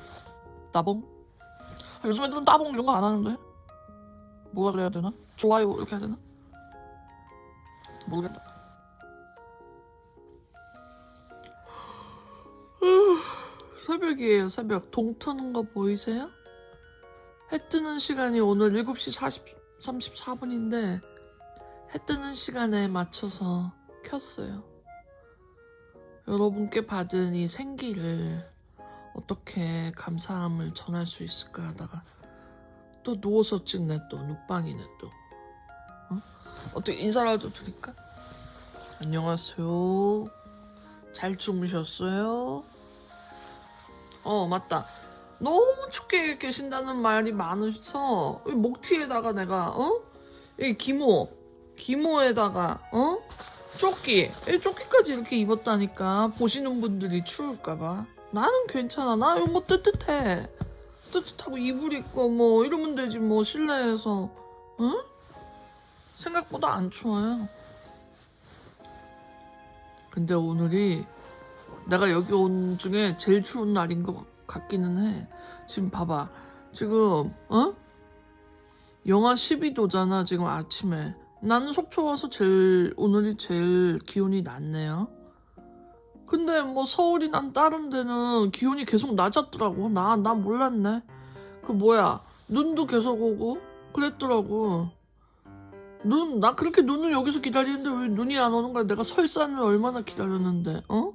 음. 따봉? 아, 요즘 애들은 따봉 이런 거 안 하는데 뭐라 그래야 되나? 좋아요 이렇게 해야 되나? 모르겠다 새벽이에요 새벽 동 트는 거 보이세요? 해 뜨는 시간이 오늘 7시 40, 34분인데 해 뜨는 시간에 맞춰서 켰어요 여러분께 받은 이 생기를 어떻게 감사함을 전할 수 있을까 하다가 또 누워서 찍네 또 눕방이네 또 어? 어떻게 인사라도 드릴까? 안녕하세요 잘 주무셨어요? 어 맞다 너무 춥게 계신다는 말이 많으셔서 이 목티에다가 내가 어? 이 기모 기모에다가 어? 조끼 이 조끼까지 이렇게 입었다니까 보시는 분들이 추울까봐 나는 괜찮아. 나 이거 뭐 뜨뜻해. 뜨뜻하고 이불 입고 뭐 이러면 되지 뭐 실내에서. 응? 생각보다 안 추워요. 근데 오늘이 내가 여기 온 중에 제일 추운 날인 것 같기는 해. 지금 봐봐. 지금 어? 영하 12도잖아 지금 아침에. 나는 속초 와서 제일 오늘이 제일 기온이 낮네요. 근데 뭐 서울이 난 다른 데는 기온이 계속 낮았더라고. 나 나 몰랐네. 그 뭐야 눈도 계속 오고 그랬더라고. 눈 나 그렇게 눈을 여기서 기다리는데 왜 눈이 안 오는 거야? 내가 설산을 얼마나 기다렸는데 어?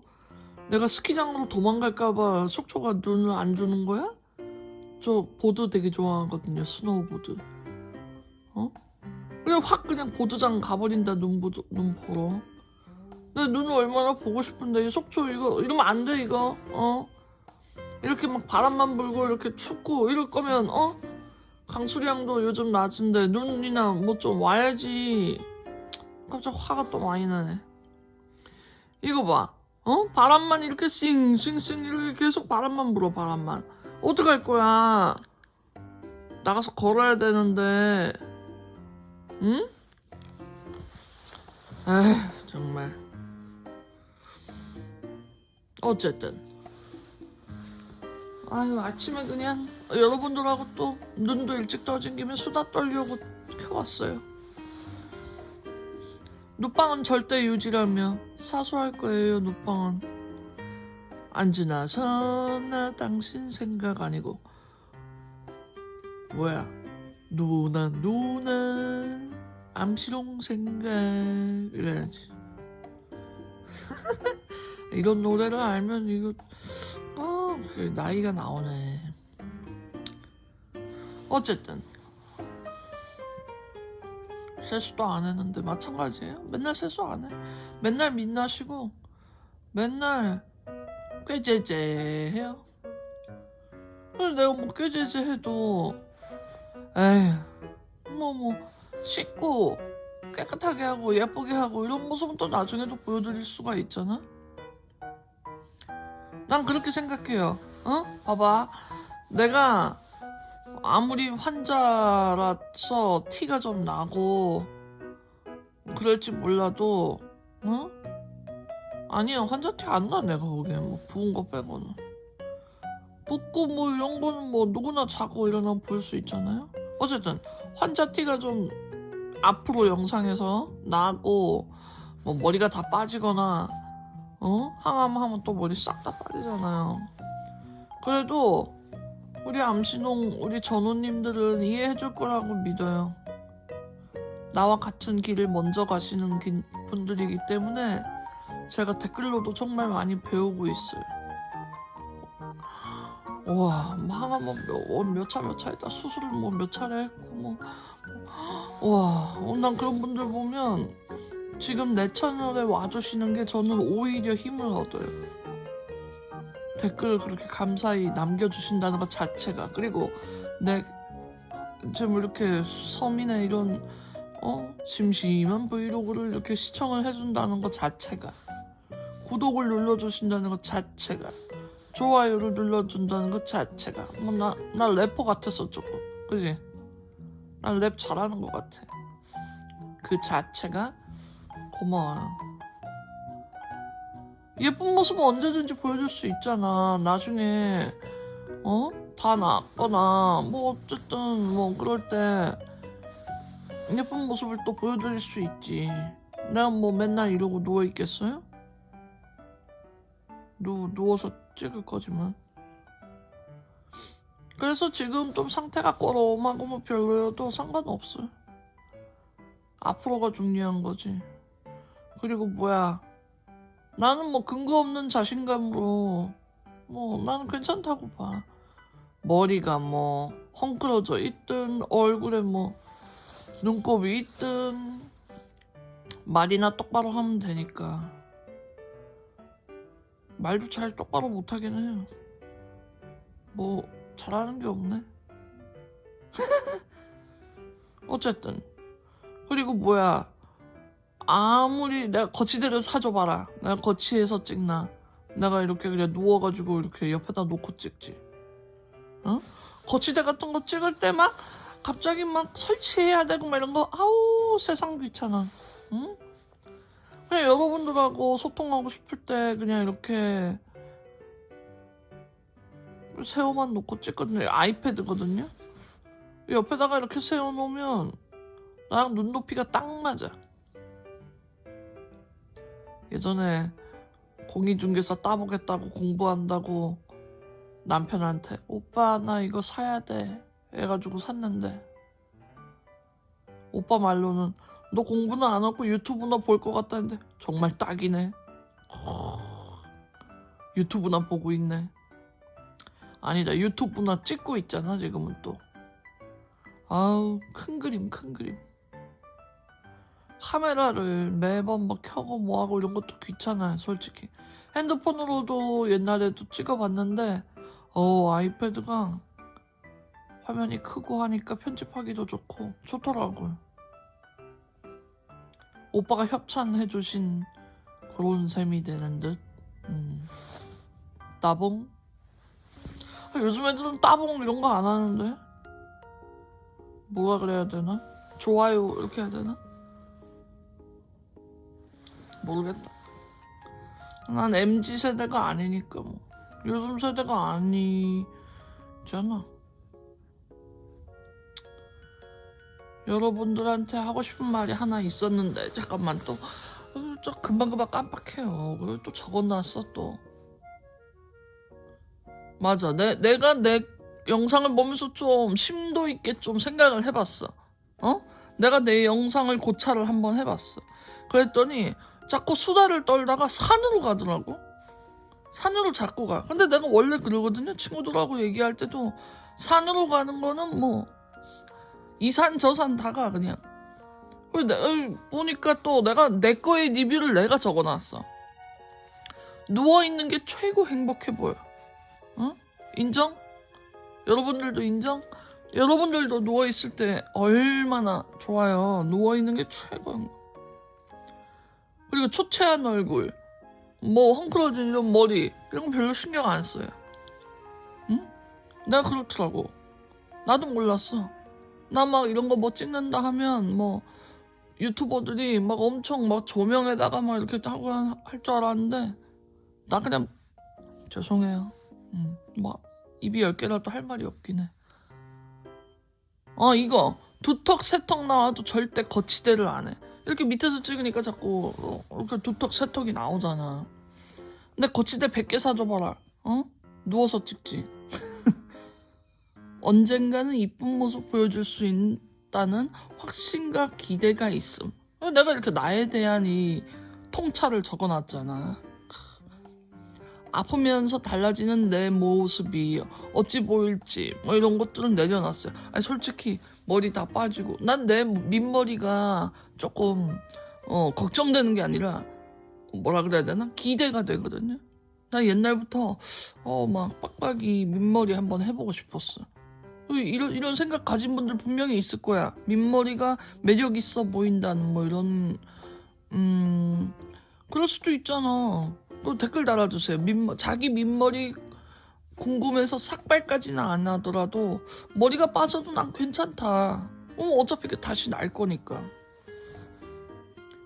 내가 스키장으로 도망갈까봐 속초가 눈을 안 주는 거야? 저 보드 되게 좋아하거든요. 스노우보드. 어? 그냥 확 그냥 보드장 가버린다 눈, 보드, 눈 보러 내 눈을 얼마나 보고 싶은데 이 속초 이거 이러면 안 돼 이거. 어? 이렇게 막 바람만 불고 이렇게 춥고 이럴 거면 어? 강수량도 요즘 낮은데 눈이나 뭐 좀 와야지. 갑자기 화가 또 많이 나네. 이거 봐. 어? 바람만 이렇게 싱싱싱 이렇게 계속 바람만 불어 바람만. 어떡할 거야? 나가서 걸어야 되는데. 응? 에휴 정말 어쨌든. 아유 아침에 그냥 여러분들하고 또 눈도 일찍 떠진 김에 수다 떨려고 켜왔어요. 눕방은 절대 유지라며 사소할 거예요 눕방은. 안 지나서 나 당신 생각 아니고. 뭐야? 누나 누나. 암시롱 생각. 이래야지 이런 노래를 알면 이거 아 나이가 나오네. 어쨌든. 세수도 안 했는데 마찬가지예요? 맨날 세수 안해? 맨날 민낯이고 맨날 꾀제제 해요? 그래 내가 뭐 꾀제제 해도 에휴 뭐뭐 씻고 깨끗하게 하고 예쁘게 하고 이런 모습은 또 나중에도 보여드릴 수가 있잖아. 난 그렇게 생각해요. 어? 봐봐. 내가 아무리 환자라서 티가 좀 나고 그럴지 몰라도 어? 아니야 환자 티 안 나 내가 보기엔 뭐 부은 거 빼고는 붓고 뭐 이런 거는 뭐 누구나 자고 일어나면 볼 수 있잖아요. 어쨌든 환자 티가 좀 앞으로 영상에서 나고 뭐 머리가 다 빠지거나 어 항암 하면 또 머리 싹 다 빠지잖아요. 그래도 우리 암신홍 우리 전우님들은 이해해줄 거라고 믿어요. 나와 같은 길을 먼저 가시는 기- 분들이기 때문에 제가 댓글로도 정말 많이 배우고 있어요. 와, 뭐 항암 뭐몇 차몇 차 했다 수술을 뭐 몇 차례 했고 뭐 와, 어, 난 그런 분들 보면 지금 내 채널에 와주시는 게 저는 오히려 힘을 얻어요. 댓글 그렇게 감사히 남겨주신다는 것 자체가 그리고 내 지금 이렇게 서민의 이런 어 심심한 브이로그를 이렇게 시청을 해준다는 것 자체가 구독을 눌러주신다는 것 자체가 좋아요를 눌러준다는 것 자체가 뭐 나 나 래퍼 같았어 조금 그지? 난 랩 잘하는 것 같아. 그 자체가 고마워요. 예쁜 모습은 언제든지 보여줄 수 있잖아. 나중에 어? 다 낫거나 뭐 어쨌든 뭐 그럴 때 예쁜 모습을 또 보여드릴 수 있지. 내가 뭐 맨날 이러고 누워 있겠어요? 누 누워서 찍을 거지만. 그래서 지금 좀 상태가 꼬롬하고 뭐 별로여도 상관없어요. 앞으로가 중요한 거지. 그리고 뭐야. 나는 뭐 근거 없는 자신감으로 뭐 나는 괜찮다고 봐. 머리가 뭐 헝클어져 있든 얼굴에 뭐 눈곱이 있든 말이나 똑바로 하면 되니까. 말도 잘 똑바로 못하긴 해요. 뭐 잘하는 게 없네. 어쨌든 그리고 뭐야 아무리 내가 거치대를 사줘봐라 내가 거치해서 찍나 내가 이렇게 그냥 누워가지고 이렇게 옆에다 놓고 찍지 어? 거치대 같은 거 찍을 때 막 갑자기 막 설치해야 되고 막 이런 거 아우 세상 귀찮아 응? 그냥 여러분들하고 소통하고 싶을 때 그냥 이렇게 세워만 놓고 찍거든요 아이패드거든요 옆에다가 이렇게 세워놓으면 나랑 눈높이가 딱 맞아. 예전에 공인중개사 따보겠다고 공부한다고 남편한테 오빠 나 이거 사야 돼. 해가지고 샀는데 오빠 말로는 너 공부는 안 하고 유튜브나 볼 것 같다는데 정말 딱이네. 유튜브나 보고 있네. 아니다 유튜브나 찍고 있잖아 지금은 또. 아우 큰 그림 큰 그림 카메라를 매번 막 켜고 뭐하고 이런 것도 귀찮아요 솔직히 핸드폰으로도 옛날에도 찍어봤는데 어 아이패드가 화면이 크고 하니까 편집하기도 좋고 좋더라고요 오빠가 협찬해주신 그런 셈이 되는 듯 음. 따봉 아, 요즘 애들은 따봉 이런 거 안 하는데 뭐라 그래야 되나? 좋아요 이렇게 해야 되나? 모르겠다. 난 MZ 세대가 아니니까 뭐 요즘 세대가 아니잖아. 여러분들한테 하고 싶은 말이 하나 있었는데 잠깐만 또 어, 저 금방금방 깜빡해요. 그걸 또 적어놨어 또. 맞아. 내 내가 내 영상을 보면서 좀 심도 있게 좀 생각을 해봤어. 어? 내가 내 영상을 고찰을 한번 해봤어. 그랬더니 자꾸 수다를 떨다가 산으로 가더라고. 산으로 자꾸 가. 근데 내가 원래 그러거든요. 친구들하고 얘기할 때도 산으로 가는 거는 뭐 이 산 저 산 다 가 그냥. 내가 보니까 또 내가 내 거의 리뷰를 내가 적어놨어. 누워 있는 게 최고 행복해 보여. 어? 인정? 여러분들도 인정? 여러분들도 누워 있을 때 얼마나 좋아요. 누워 있는 게 최고 행복. 그리고 초췌한 얼굴, 뭐 헝클어진 이런 머리 이런 거 별로 신경 안 써요. 응? 내가 그렇더라고. 나도 몰랐어. 나 막 이런 거 뭐 찍는다 하면 뭐 유튜버들이 막 엄청 막 조명에다가 막 이렇게 하고 할 줄 알았는데 나 그냥 죄송해요. 응. 뭐 입이 열 개라도 할 말이 없긴 해. 어 이거 두 턱 세 턱 나와도 절대 거치대를 안 해. 이렇게 밑에서 찍으니까 자꾸 어, 이렇게 두턱 세턱이 나오잖아. 근데 거치대 100개 사줘봐라. 어? 누워서 찍지. 언젠가는 이쁜 모습 보여줄 수 있다는 확신과 기대가 있음. 내가 이렇게 나에 대한 이 통찰을 적어놨잖아. 아프면서 달라지는 내 모습이 어찌 보일지 뭐 이런 것들은 내려놨어요. 아니 솔직히 머리 다 빠지고 난내 밑머리가 조금 어 걱정되는 게 아니라 뭐라 그래야 되나 기대가 되거든요. 나 옛날부터 어 막 빡빡이 밑머리 한번 해보고 싶었어. 이런 이런 생각 가진 분들 분명히 있을 거야. 밑머리가 매력 있어 보인다는 뭐 이런 음 그럴 수도 있잖아. 또 댓글 달아주세요. 밑머, 자기 밑머리 궁금해서 삭발까지는 안 하더라도 머리가 빠져도 난 괜찮다. 어, 어차피 다시 날 거니까.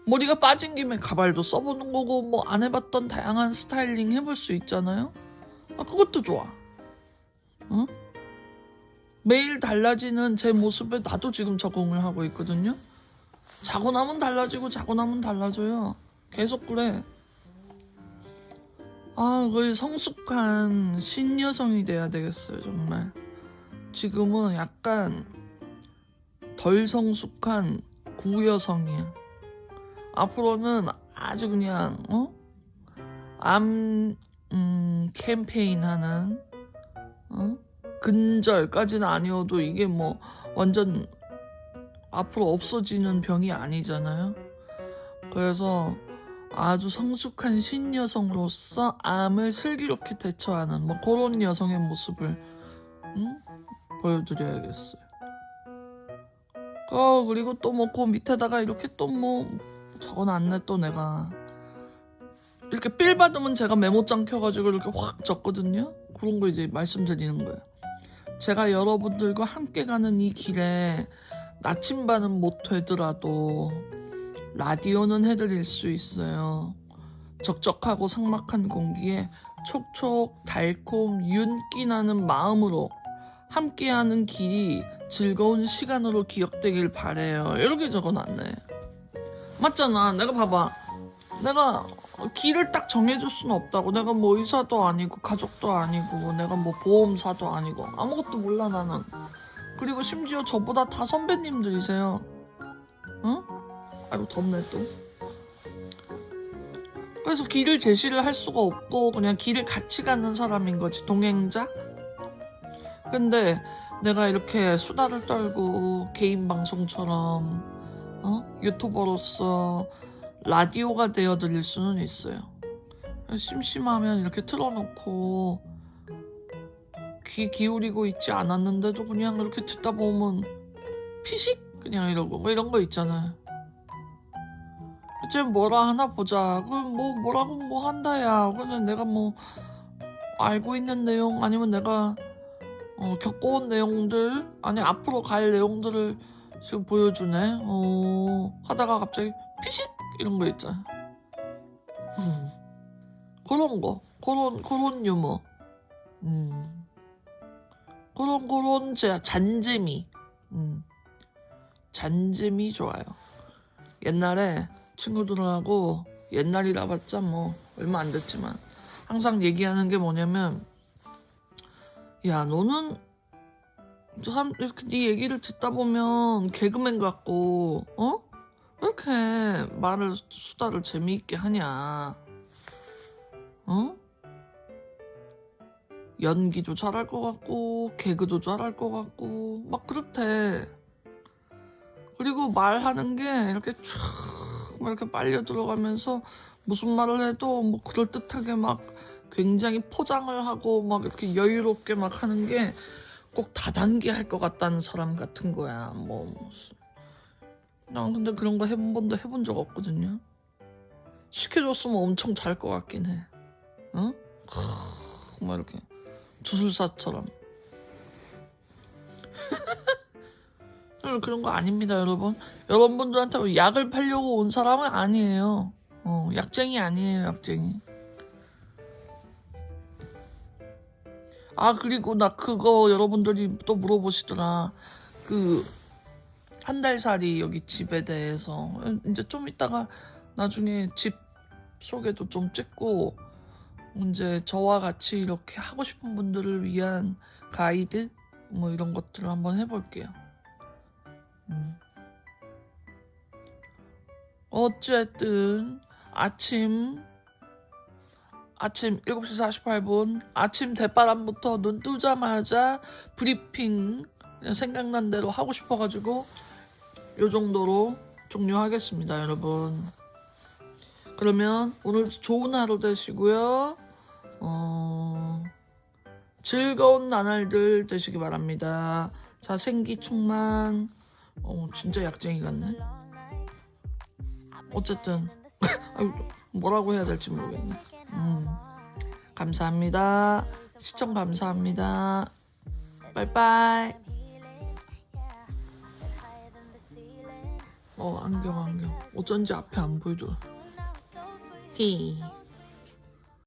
머리가 빠진 김에 가발도 써보는 거고 뭐 안 해봤던 다양한 스타일링 해볼 수 있잖아요. 아, 그것도 좋아. 어? 매일 달라지는 제 모습에 나도 지금 적응을 하고 있거든요. 자고 나면 달라지고 자고 나면 달라져요. 계속 그래. 아, 거의 성숙한 신여성이 돼야 되겠어요, 정말. 지금은 약간 덜 성숙한 구여성이야. 앞으로는 아주 그냥, 어? 암, 음, 캠페인 하는, 어? 근절까지는 아니어도 이게 뭐 완전 앞으로 없어지는 병이 아니잖아요. 그래서 아주 성숙한 신여성으로서 암을 슬기롭게 대처하는 뭐 그런 여성의 모습을 응? 보여드려야겠어요. 어 그리고 또 뭐 그 밑에다가 이렇게 또뭐 적어놨네 또 내가 이렇게 필 받으면 제가 메모장 켜가지고 이렇게 확 적거든요. 그런 거 이제 말씀드리는 거예요. 제가 여러분들과 함께 가는 이 길에 나침반은 못 되더라도 라디오는 해드릴 수 있어요. 적적하고 삭막한 공기에 촉촉 달콤 윤기 나는 마음으로 함께하는 길이 즐거운 시간으로 기억되길 바래요. 이렇게 적어놨네. 맞잖아. 내가 봐봐. 내가 길을 딱 정해줄 수는 없다고. 내가 뭐 의사도 아니고 가족도 아니고 내가 뭐 보험사도 아니고 아무것도 몰라 나는. 그리고 심지어 저보다 다 선배님들이세요. 응? 아이고 덥네 또. 그래서 길을 제시를 할 수가 없고 그냥 길을 같이 가는 사람인 거지 동행자. 근데 내가 이렇게 수다를 떨고 개인 방송처럼 어? 유튜버로서 라디오가 되어 드릴 수는 있어요. 심심하면 이렇게 틀어놓고 귀 기울이고 있지 않았는데도 그냥 이렇게 듣다 보면 피식 그냥 이러고 뭐 이런 거 있잖아요. 이제 뭐라 하나 보자. 그럼 뭐 뭐라고 뭐 한다야. 그냥 내가 뭐 알고 있는 내용 아니면 내가 어, 겪어온 내용들 아니 앞으로 갈 내용들을 지금 보여주네. 어, 하다가 갑자기 피식 이런 거 있잖아. 음. 그런 거, 그런 그런 유머. 음. 그런 그런 제 잔재미. 음. 잔재미 좋아요. 옛날에 친구들하고 옛날이라 봤자 뭐 얼마 안 됐지만 항상 얘기하는 게 뭐냐면 야 너는 저 사람 이렇게 네 얘기를 듣다 보면 개그맨 같고 어? 왜 이렇게 말을 수다를 재미있게 하냐 어? 연기도 잘할 것 같고 개그도 잘할 것 같고 막 그렇대 그리고 말하는 게 이렇게 촥 이렇게 빨려 들어가면서 무슨 말을 해도 뭐 그럴듯하게 막 굉장히 포장을 하고 막 이렇게 여유롭게 막 하는 게 꼭 다단계 할 것 같다는 사람 같은 거야. 뭐. 난 근데 그런 거 해본 번도 해본 적 없거든요. 시켜줬으면 엄청 잘 것 같긴 해. 어? 크, 막 이렇게 주술사처럼. 저는 그런 거 아닙니다, 여러분. 여러분들한테 약을 팔려고 온 사람은 아니에요. 어, 약쟁이 아니에요, 약쟁이. 아 그리고 나 그거 여러분들이 또 물어보시더라 그 한 달 살이 여기 집에 대해서 이제 좀 이따가 나중에 집 소개도 좀 찍고 이제 저와 같이 이렇게 하고 싶은 분들을 위한 가이드 뭐 이런 것들을 한번 해볼게요. 음. 어쨌든 아침 아침 7시 48분 아침 대바람부터 눈 뜨자마자 브리핑 생각난 대로 하고 싶어가지고 요 정도로 종료하겠습니다 여러분. 그러면 오늘 좋은 하루 되시고요. 어, 즐거운 나날들 되시기 바랍니다. 자생기 충만 어, 진짜 약쟁이 같네 어쨌든 뭐라고 해야 될지 모르겠네 음, 감사합니다. 시청 감사합니다. 빠이빠이. 어, 안경, 안경. 어쩐지 앞에 안 보이더라. 히.